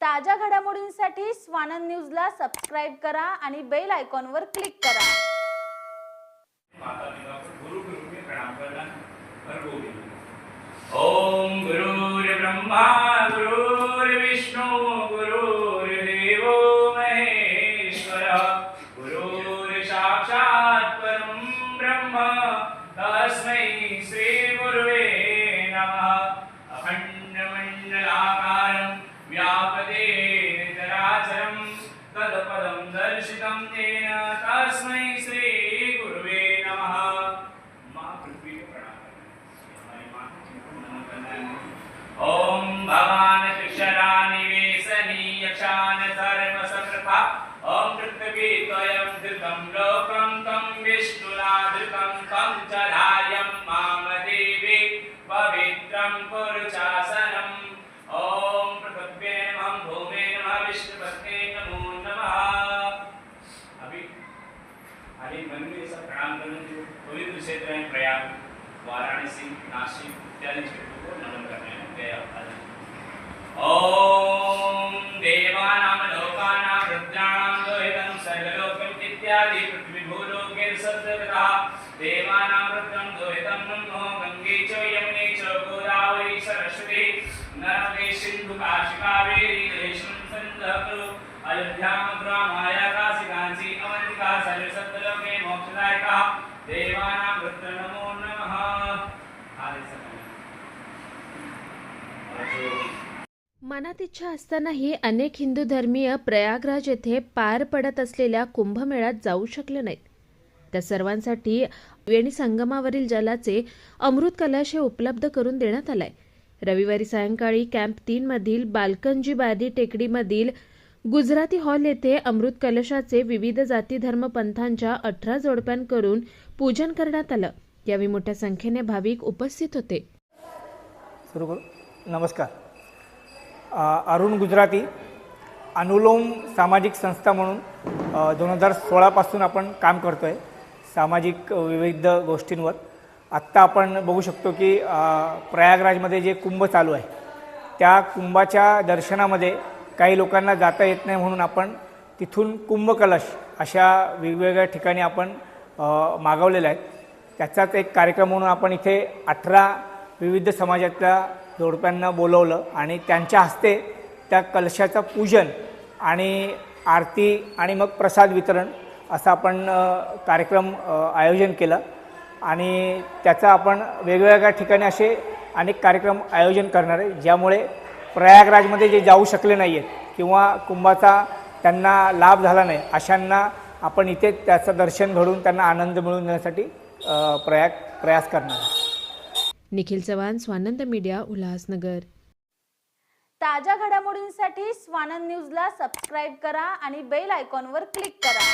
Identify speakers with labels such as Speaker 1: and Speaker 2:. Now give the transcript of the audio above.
Speaker 1: ताज्या घडामोडींसाठी स्वानंद न्यूजला सबस्क्राईब करा आणि बेल आयकॉनवर क्लिक करा.
Speaker 2: माता पिता को गुरु गुरु में प्रणाम ओम गुरुर्ब्रह्मा गुरुर्विष्णु गुरुर्देवो महेश्वर. गुरु त्वयं लोकं तं विष्णुना धृतं तं च धायं माम देवी पवित्रं पुरुषासनम् ॐ ओम पृथ्वे नमः भूमे नमः विष्णुपत्ने नमो नमः। अभी अभी मन में ऐसा प्रणाम करने जो पवित्र क्षेत्र है प्रयाग वाराणसी नासिक इत्यादि क्षेत्रों को नमन करने हैं। गया ओम भूलोके सत्तरः देवानां रुद्रं दोहितं नमो गंगे च यमुने च गोदावरी सरस्वती। नर्मदे सिन्धु काशिकावेरी देशं सन्दकुरु अयोध्या मथुरा माया काशी कांची अवंतिका सर्व सत्तलोके मोक्षदायका। देवानां रुद्र नमो नमः। आदि सकल
Speaker 3: मनात इच्छा असतानाही अनेक हिंदू धर्मीय प्रयागराज येथे पार पडत असलेल्या कुंभमेळ्यात जाऊ शकले नाहीत. त्या सर्वांसाठी वेणी संगमावरील जलाचे अमृत कलश हे उपलब्ध करून देण्यात आलाय. रविवारी सायंकाळी कॅम्प तीन मधील बालकंजी बादी टेकडीमधील गुजराती हॉल येथे अमृत कलशाचे विविध जाती धर्म पंथांच्या अठरा जोडप्यांकडून पूजन करण्यात आलं. यावेळी मोठ्या संख्येने भाविक उपस्थित होते.
Speaker 4: सुरू नमस्कार. अरुण गुजराती अनुलोम सामाजिक संस्था म्हणून दोन हजार सोळापासून आपण काम करतो आहे सामाजिक विविध गोष्टींवर. आत्ता आपण बघू शकतो की प्रयागराजमध्ये जे कुंभ चालू आहे त्या कुंभाच्या दर्शनामध्ये काही लोकांना जाता येत नाही म्हणून आपण तिथून कुंभकलश अशा वेगवेगळ्या ठिकाणी आपण अ, मागवलेल्या आहेत. त्याचाच एक कार्यक्रम म्हणून आपण इथे अठरा विविध समाजातल्या जोडप्यांना बोलवलं आणि त्यांच्या हस्ते त्या कलशाचं पूजन आणि आरती आणि मग प्रसाद वितरण असं आपण कार्यक्रम आयोजन केलं. आणि त्याचं आपण वेगवेगळ्या ठिकाणी असे अनेक कार्यक्रम आयोजन करणार आहे ज्यामुळे प्रयागराजमध्ये जे जाऊ शकले नाही आहेत किंवा कुंभाचा त्यांना लाभ झाला नाही अशांना आपण इथे त्याचं दर्शन घडून त्यांना आनंद मिळवून देण्यासाठी प्रयाग प्रयास करणार आहे.
Speaker 3: निखिल चव्हाण स्वानंद मीडिया उल्हासनगर.
Speaker 1: ताज्या घडामोडींसाठी स्वानंद न्यूजला सबस्क्राईब करा आणि बेल आयकॉनवर क्लिक करा.